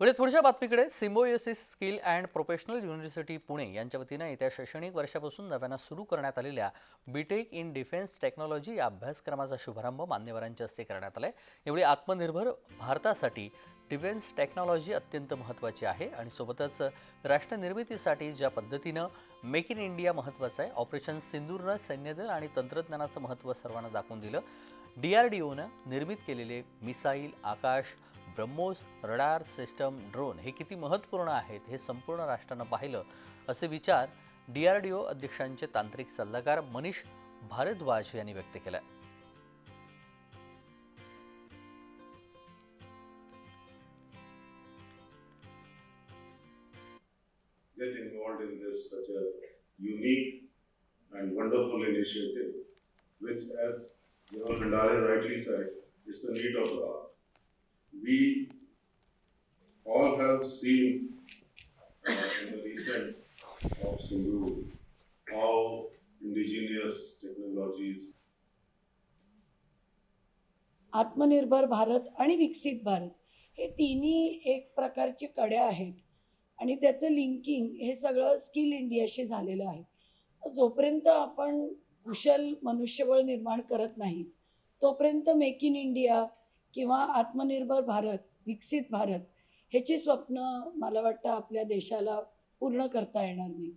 म्हणजे पुढच्या बातमीकडे. Symbiosis skill and professional university Pune यांच्या वतीनं येत्या शैक्षणिक वर्षापासून नव्यानं सुरू करण्यात आलेल्या बीटेक इन डिफेन्स टेक्नॉलॉजी या अभ्यासक्रमाचा शुभारंभ मान्यवरांच्या हस्ते करण्यात आला आहे यावेळी आत्मनिर्भर भारतासाठी डिफेन्स टेक्नॉलॉजी अत्यंत महत्त्वाची आहे आणि सोबतच राष्ट्रनिर्मितीसाठी ज्या पद्धतीनं मेक इन इंडिया महत्त्वाचं आहे ऑपरेशन सिंदूरनं सैन्यदल आणि तंत्रज्ञानाचं महत्त्व सर्वांना दाखवून दिलं. डी आर डी ओनं निर्मित केलेले missile Akash BrahMos radar system drone हे किती महत्त्वपूर्ण आहेत हे संपूर्ण राष्ट्रानं पाहिलं असे विचार डी आर डी ओ अध्यक्षांचे तांत्रिक सल्लागार मनीष भारद्वाज यांनी व्यक्त केलं Which, as you know, rightly said, is the need of the hour. We all have seen uh, in the recent of Sindhu how indigenous technologies आत्मनिर्भर भारत आणि विकसित भारत हे तिन्ही एक प्रकारचे कड्या आहेत. आणि त्याचं लिंकिंग हे सगळं स्किल इंडियाशी झालेलं आहे. जोपर्यंत आपण कुशल मनुष्यबळ निर्माण करत नाही तोपर्यंत मेक इन इंडिया किंवा आत्मनिर्भर भारत विकसित भारत ह्याची स्वप्न मला वाटतं आपल्या देशाला पूर्ण करता येणार नाही.